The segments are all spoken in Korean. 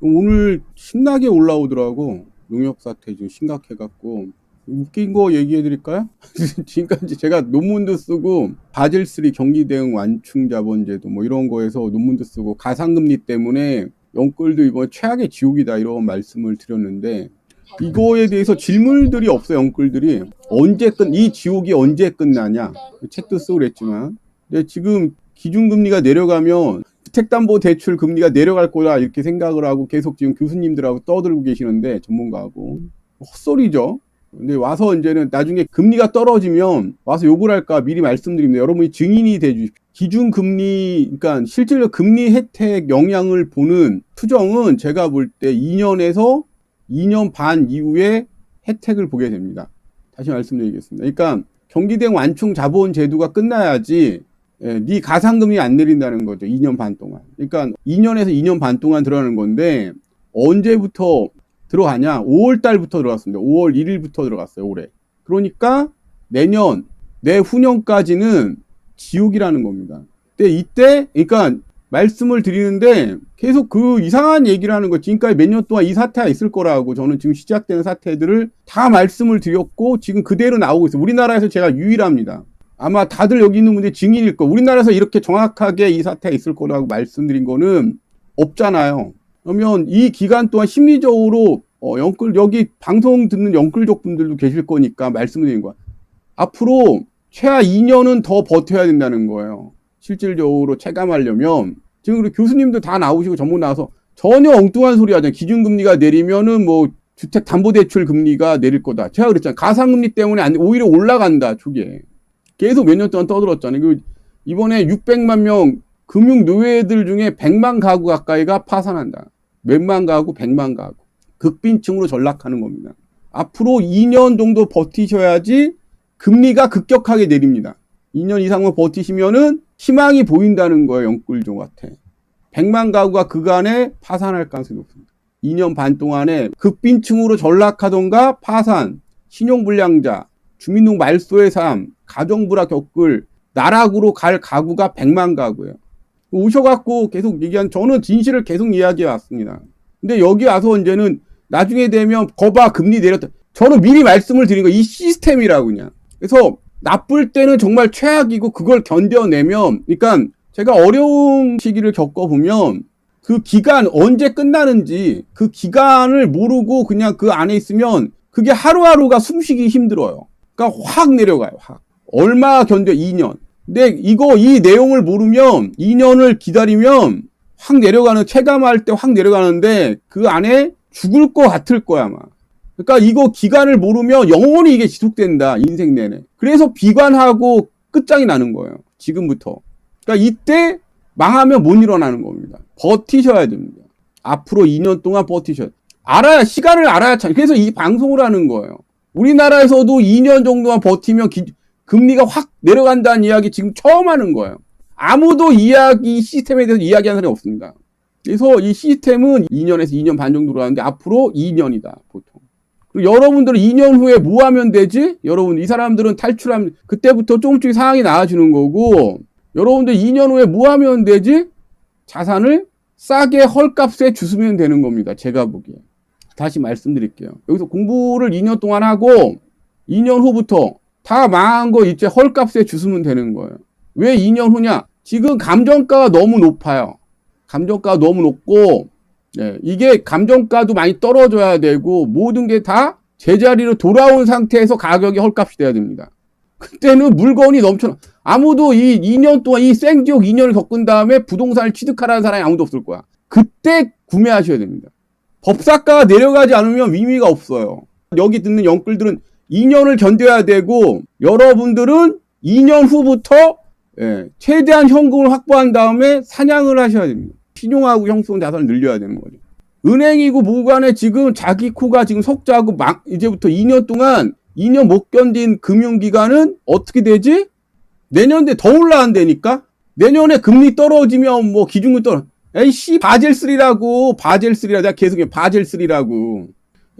오늘 신나게 올라오더라고. 농협 사태 지금 심각해갖고. 웃긴 거 얘기해 드릴까요? 지금까지 제가 논문도 쓰고 바젤3 경기 대응 완충 자본제도 뭐 이런 거에서 논문도 쓰고 가상금리 때문에 영끌도 이번 최악의 지옥이다 이런 말씀을 드렸는데 이거에 대해서 질문들이 없어요 영끌들이 언제 끝이 지옥이 언제 끝나냐 책도 쓰고 그랬지만 근데 지금 기준금리가 내려가면 주택담보대출 금리가 내려갈 거다 이렇게 생각을 하고 계속 지금 교수님들하고 떠들고 계시는데 전문가하고 헛소리죠. 근데 와서 이제는 나중에 금리가 떨어지면 와서 욕을 할까 미리 말씀드립니다. 여러분이 증인이 돼 주십시오. 기준 금리, 그러니까 실질적 금리 혜택 영향을 보는 투정은 제가 볼 때 2년에서 2년 반 이후에 혜택을 보게 됩니다. 다시 말씀드리겠습니다. 그러니까 경기대응 완충 자본 제도가 끝나야지 예, 네 가상금리 안 내린다는 거죠. 2년 반 동안. 그러니까 2년에서 2년 반 동안 들어가는 건데 언제부터 들어가냐? 5월 달부터 들어갔습니다. 5월 1일부터 들어갔어요, 올해. 그러니까 내년, 내후년까지는 지옥이라는 겁니다. 근데 이때, 그러니까 말씀을 드리는데 계속 그 이상한 얘기를 하는 거 지금까지 몇 년 동안 이 사태가 있을 거라고 저는 지금 시작되는 사태들을 다 말씀을 드렸고 지금 그대로 나오고 있어요. 우리나라에서 제가 유일합니다. 아마 다들 여기 있는 분들이 증인일 거. 우리나라에서 이렇게 정확하게 이 사태가 있을 거라고 말씀드린 거는 없잖아요. 그러면 이 기간 동안 심리적으로 어, 영끌 여기 방송 듣는 영끌족 분들도 계실 거니까 말씀을 드린 거야. 앞으로 최하 2년은 더 버텨야 된다는 거예요. 실질적으로 체감하려면 지금 우리 교수님도 다 나오시고 전문 나와서 전혀 엉뚱한 소리 하잖아요. 기준금리가 내리면은 뭐 주택 담보대출 금리가 내릴 거다. 제가 그랬잖아요. 가상금리 때문에 안, 오히려 올라간다 초기에. 계속 몇 년 동안 떠들었잖아요. 그 이번에 600만 명 금융 노예들 중에 100만 가구 가까이가 파산한다. 몇만 가구, 100만 가구. 극빈층으로 전락하는 겁니다. 앞으로 2년 정도 버티셔야지 금리가 급격하게 내립니다. 2년 이상만 버티시면은 희망이 보인다는 거예요. 영끌종한테. 100만 가구가 그간에 파산할 가능성이 높습니다. 2년 반 동안에 극빈층으로 전락하던가 파산, 신용불량자, 주민등 말소의 삶, 가정불화 겪을 나락으로 갈 가구가 100만 가구예요. 오셔갖고 계속 얘기한 저는 진실을 계속 이야기해 왔습니다. 근데 여기 와서 이제는 나중에 되면 거봐 금리 내렸다. 저는 미리 말씀을 드린 거 이 시스템이라고 그냥. 그래서 나쁠 때는 정말 최악이고 그걸 견뎌내면 그러니까 제가 어려운 시기를 겪어보면 그 기간 언제 끝나는지 그 기간을 모르고 그냥 그 안에 있으면 그게 하루하루가 숨쉬기 힘들어요. 그러니까 확 내려가요. 확. 얼마 견뎌? 2년. 근데 이거 이 내용을 모르면 2년을 기다리면 확 내려가는 체감할 때 확 내려가는데 그 안에 죽을 것 같을 거야 아마. 그러니까 이거 기간을 모르면 영원히 이게 지속된다 인생 내내. 그래서 비관하고 끝장이 나는 거예요. 지금부터. 그러니까 이때 망하면 못 일어나는 겁니다. 버티셔야 됩니다. 앞으로 2년 동안 버티셔야. 알아야 시간을 알아야 참. 그래서 이 방송을 하는 거예요. 우리나라에서도 2년 정도만 버티면 기, 금리가 확 내려간다는 이야기 지금 처음 하는 거예요. 아무도 이야기 시스템에 대해서 이야기하는 사람이 없습니다. 그래서 이 시스템은 2년에서 2년 반 정도로 하는데 앞으로 2년이다 보통. 그리고 여러분들은 2년 후에 뭐 하면 되지? 여러분 이 사람들은 탈출하면 그때부터 조금씩 상황이 나아지는 거고 여러분들 2년 후에 뭐 하면 되지? 자산을 싸게 헐값에 주스면 되는 겁니다. 제가 보기에. 다시 말씀드릴게요. 여기서 공부를 2년 동안 하고 2년 후부터 다 망한 거 이제 헐값에 주스면 되는 거예요. 왜 2년 후냐? 지금 감정가가 너무 높아요. 감정가가 너무 높고 네, 이게 감정가도 많이 떨어져야 되고 모든 게 다 제자리로 돌아온 상태에서 가격이 헐값이 돼야 됩니다. 그때는 물건이 넘쳐 아무도 이 2년 동안 이 생지옥 2년을 겪은 다음에 부동산을 취득하라는 사람이 아무도 없을 거야. 그때 구매하셔야 됩니다. 법사가가 내려가지 않으면 의미가 없어요. 여기 듣는 영끌들은 2년을 견뎌야 되고 여러분들은 2년 후부터 예, 최대한 현금을 확보한 다음에 사냥을 하셔야 됩니다. 신용하고 형성 자산을 늘려야 되는 거죠. 은행이고 뭐간에 지금 자기 코가 지금 석자고 막 이제부터 2년 동안 2년 못 견딘 금융기관은 어떻게 되지? 내년에 더 올라간다니까? 내년에 금리 떨어지면 뭐 기준금 떨어. 에이씨 바젤3라고 바젤3라 내가 계속 해 바젤3라고.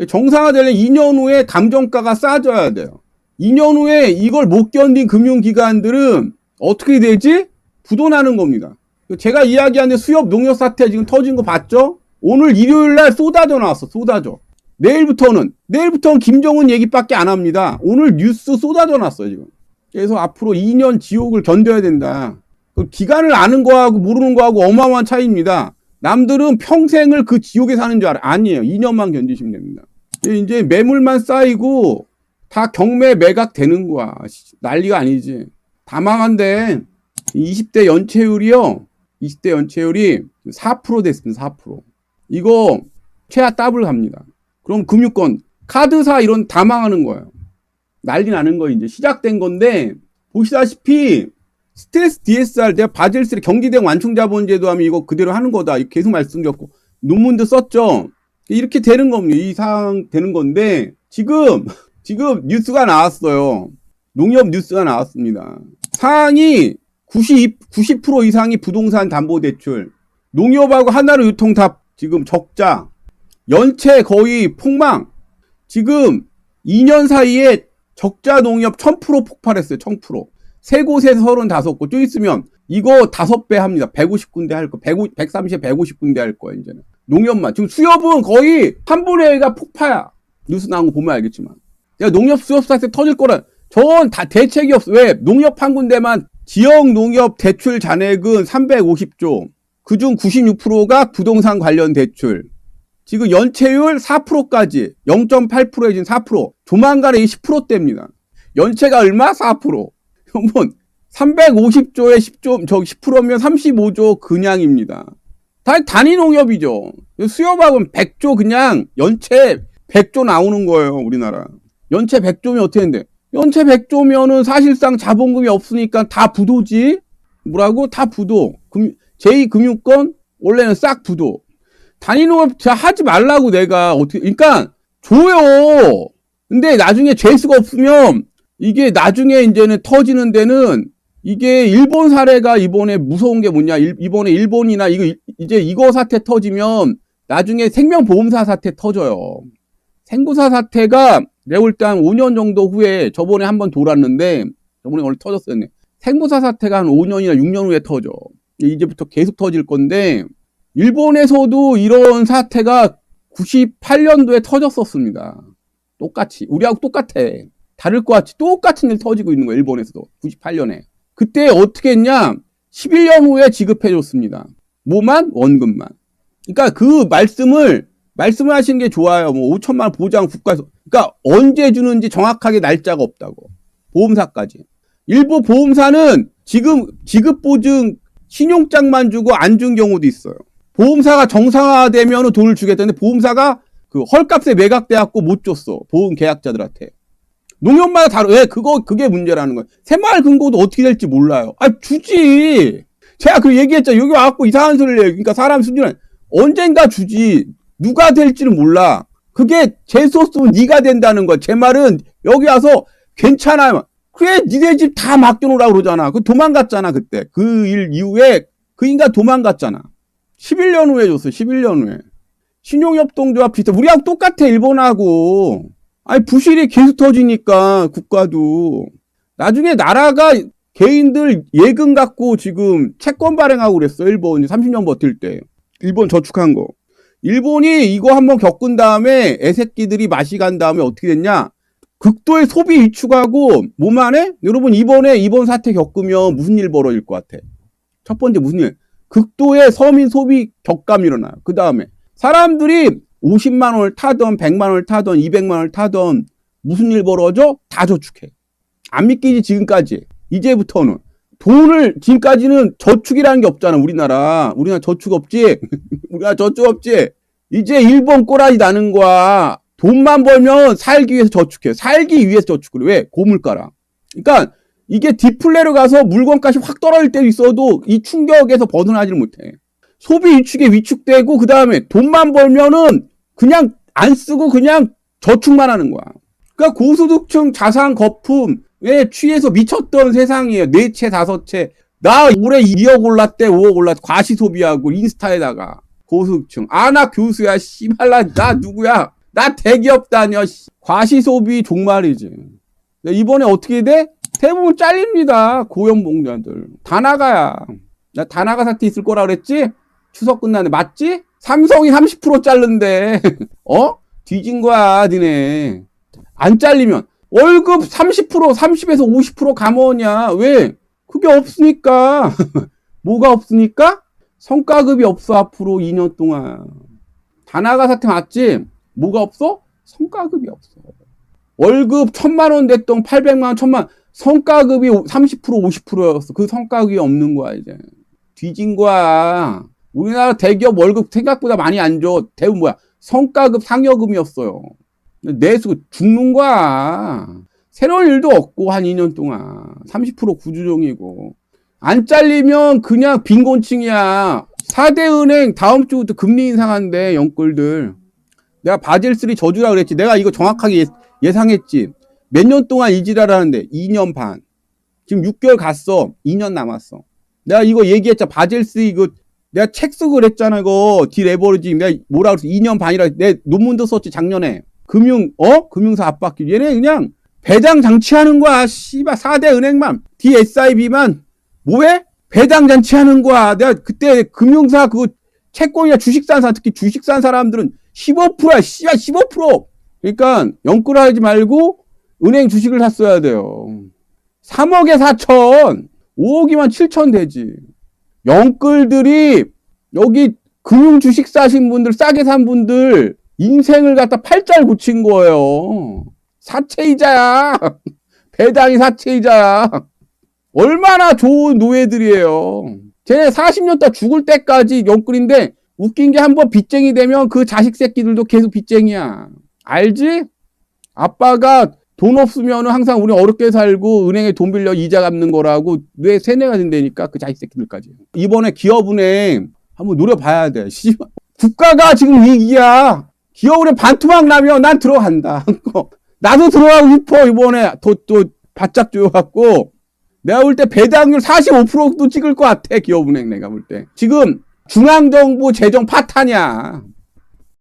정상화되려면 2년 후에 감정가가 싸져야 돼요. 2년 후에 이걸 못 견딘 금융기관들은 어떻게 되지? 부도나는 겁니다. 제가 이야기하는 수협 농협 사태 지금 터진 거 봤죠? 오늘 일요일 날 쏟아져 나왔어, 쏟아져. 내일부터는, 내일부터는 김정은 얘기밖에 안 합니다. 오늘 뉴스 쏟아져 나왔어요, 지금. 그래서 앞으로 2년 지옥을 견뎌야 된다. 그 기간을 아는 거하고 모르는 거하고 어마어마한 차이입니다. 남들은 평생을 그 지옥에 사는 줄 알아. 아니에요. 2년만 견디시면 됩니다. 이제 매물만 쌓이고 다 경매 매각 되는 거야. 씨, 난리가 아니지. 다 망한데 20대 연체율이요. 20대 연체율이 4% 됐습니다. 4%. 이거 최하 더블 갑니다. 그럼 금융권, 카드사 이런 다 망하는 거예요. 난리 나는 거 이제 시작된 건데 보시다시피 스트레스 DSR 내가 바젤3 경기대 완충자본제도 하면 이거 그대로 하는 거다. 계속 말씀드렸고 논문도 썼죠. 이렇게 되는 겁니다. 이 상황 되는 건데 지금 지금 뉴스가 나왔어요. 농협 뉴스가 나왔습니다. 상황이 90, 90% 이상이 부동산 담보 대출. 농협하고 하나로 유통 다 지금 적자. 연체 거의 폭망. 지금 2년 사이에 적자 농협 1000% 폭발했어요. 1000%. 세 곳에서 35곳. 좀 있으면 이거 다섯 배 합니다. 150군데 할 거. 150, 130에 150군데 할 거예요, 이제는. 농협만. 지금 수협은 거의 한 분의 1가 폭파야. 뉴스 나온 거 보면 알겠지만. 야, 농협 수협 사태 터질 거라. 저건 다 대책이 없어. 왜? 농협 한 군데만 지역 농협 대출 잔액은 350조. 그중 96%가 부동산 관련 대출. 지금 연체율 4%까지 0.8%에 지금 4%. 조만간에 10%대입니다. 연체가 얼마? 4%. 그러면 350조에 10조, 저 10%면 35조 그냥입니다. 다 단위 농협이죠. 수협하고는 100조 그냥 연체 100조 나오는 거예요, 우리나라. 연체 100조면 어떻게 되는데? 연체 100조면은 사실상 자본금이 없으니까 다 부도지? 뭐라고? 다 부도. 금, 제2금융권? 원래는 싹 부도. 단위농협 자 하지 말라고 내가 어떻게, 그러니까 줘요. 근데 나중에 재수가 없으면 이게 나중에 이제는 터지는 데는 이게 일본 사례가 이번에 무서운 게 뭐냐? 일, 이번에 일본이나 이거 이제 이거 사태 터지면 나중에 생명보험사 사태 터져요. 생구사 사태가 내가 볼 때 한 5년 정도 후에 저번에 한번 돌았는데 저번에 원래 터졌어요. 생구사 사태가 한 5년이나 6년 후에 터져. 이제부터 계속 터질 건데 일본에서도 이런 사태가 98년도에 터졌었습니다. 똑같이 우리하고 똑같아. 다를 것 같이 똑같은 일 터지고 있는 거예요. 일본에서도 98년에. 그때 어떻게 했냐? 11년 후에 지급해 줬습니다. 뭐만? 원금만. 그러니까 그 말씀을 말씀을 하시는 게 좋아요. 뭐 5천만 원 보장 국가에서. 그러니까 언제 주는지 정확하게 날짜가 없다고. 보험사까지. 일부 보험사는 지금 지급 보증 신용장만 주고 안 준 경우도 있어요. 보험사가 정상화되면 돈을 주겠다는데 보험사가 그 헐값에 매각돼갖고 못 줬어. 보험 계약자들한테. 농협마다 다르, 왜, 그거, 그게 문제라는 거예요. 새마을 금고도 어떻게 될지 몰라요. 아, 주지! 제가 그 얘기했죠. 여기 와갖고 이상한 소리를 해요. 그러니까 사람 수준은 언젠가 주지. 누가 될지는 몰라. 그게 재수 없으면 네가 된다는 거야. 제 말은 여기 와서 괜찮아요. 그래, 니네 집 다 맡겨놓으라고 그러잖아. 그 도망갔잖아, 그때. 그 일 이후에 그 인간 도망갔잖아. 11년 후에 줬어, 11년 후에. 신용협동조합 비슷해. 우리하고 똑같아, 일본하고. 아니 부실이 계속 터지니까 국가도. 나중에 나라가 개인들 예금 갖고 지금 채권 발행하고 그랬어 일본. 30년 버틸 때. 일본 저축한 거. 일본이 이거 한번 겪은 다음에 애새끼들이 맛이 간 다음에 어떻게 됐냐? 극도의 소비 위축하고 뭐만 해? 여러분 이번에 이번 사태 겪으면 무슨 일 벌어질 것 같아? 첫 번째 무슨 일? 극도의 서민 소비 격감이 일어나요. 그 다음에 사람들이 50만 원을 타던 100만 원을 타던 200만 원을 타던 무슨 일 벌어져? 다 저축해. 안 믿기지 지금까지. 이제부터는 돈을 지금까지는 저축이라는 게 없잖아 우리나라. 우리나라 저축 없지. 우리나라 저축 없지. 이제 일본 꼬라지 나는 거야. 돈만 벌면 살기 위해서 저축해. 살기 위해서 저축을 해. 왜? 고물가라. 그러니까 이게 디플레로 가서 물건값이 확 떨어질 때도 있어도 이 충격에서 벗어나지를 못해. 소비 위축에 위축되고 그 다음에 돈만 벌면은 그냥 안 쓰고 그냥 저축만 하는 거야. 그러니까 고소득층 자산 거품에 취해서 미쳤던 세상이에요. 네 채, 다섯 채. 나 올해 2억 올랐대, 5억 올랐대. 과시 소비하고 인스타에다가 고소득층. 아, 나 교수야. 씨발라, 나 누구야? 나 대기업 다녀. 씨. 과시 소비 종말이지. 이번에 어떻게 돼? 대부분 잘립니다. 고연봉자들. 다 나가야. 나 다 나가 사태 있을 거라 그랬지? 추석 끝나네. 맞지? 삼성이 30% 자른데 어? 뒤진 거야 니네 안 잘리면 월급 30% 30에서 50% 감원이야 왜? 그게 없으니까 뭐가 없으니까? 성과급이 없어 앞으로 2년 동안 다나가 사태 맞지? 뭐가 없어? 성과급이 없어 월급 천만 원 됐던 800만 원 천만 원. 성과급이 30% 50%였어 그 성과급이 없는 거야 이제 뒤진 거야 우리나라 대기업 월급 생각보다 많이 안 줘. 대부분 뭐야? 성과급 상여금이었어요. 내수 죽는 거야. 새로운 일도 없고 한 2년 동안 30% 구조종이고 안 잘리면 그냥 빈곤층이야. 4대 은행 다음 주부터 금리 인상한대 영끌들. 내가 바젤 3 저주라 그랬지. 내가 이거 정확하게 예, 상했지 몇 년 동안 이지랄하는데 2년 반. 지금 6개월 갔어. 2년 남았어. 내가 이거 얘기했잖아. 바젤3 이거 내가 책 쓰고 그랬잖아, 이거. 디레버리지. 내가 뭐라 그랬어. 2년 반이라. 내 논문도 썼지, 작년에. 금융, 어? 금융사 압박기. 얘네 그냥 배당 장치하는 거야. 씨발, 4대 은행만. DSIB만. 뭐해? 배당 장치하는 거야. 내가 그때 금융사 그거 채권이나 주식 산 사람, 특히 주식 산 사람들은 15%야. 씨발, 15%. 그러니까 영끌하지 말고 은행 주식을 샀어야 돼요. 3억에 4천. 5억이면 7천 되지. 영끌들이 여기 금융 주식 사신 분들 싸게 산 분들 인생을 갖다 팔자를 굳힌 거예요. 사채이자야. 배당이 사채이자야. 얼마나 좋은 노예들이에요. 쟤네 40년 다 죽을 때까지 영끌인데 웃긴 게 한 번 빚쟁이 되면 그 자식 새끼들도 계속 빚쟁이야. 알지? 아빠가 돈 없으면 항상 우리 어렵게 살고 은행에 돈 빌려 이자 갚는 거라고 뇌 세뇌가 된다니까 그 자식 새끼들까지. 이번에 기업은행 한번 노려봐야 돼. 씨발. 국가가 지금 위기야. 기업은행 반토막 나면 난 들어간다. 나도 들어가고 싶어 이번에 또, 또 바짝 조여갖고 내가 볼 때 배당률 45%도 찍을 것 같아 기업은행 내가 볼 때. 지금 중앙정부 재정 파탄이야.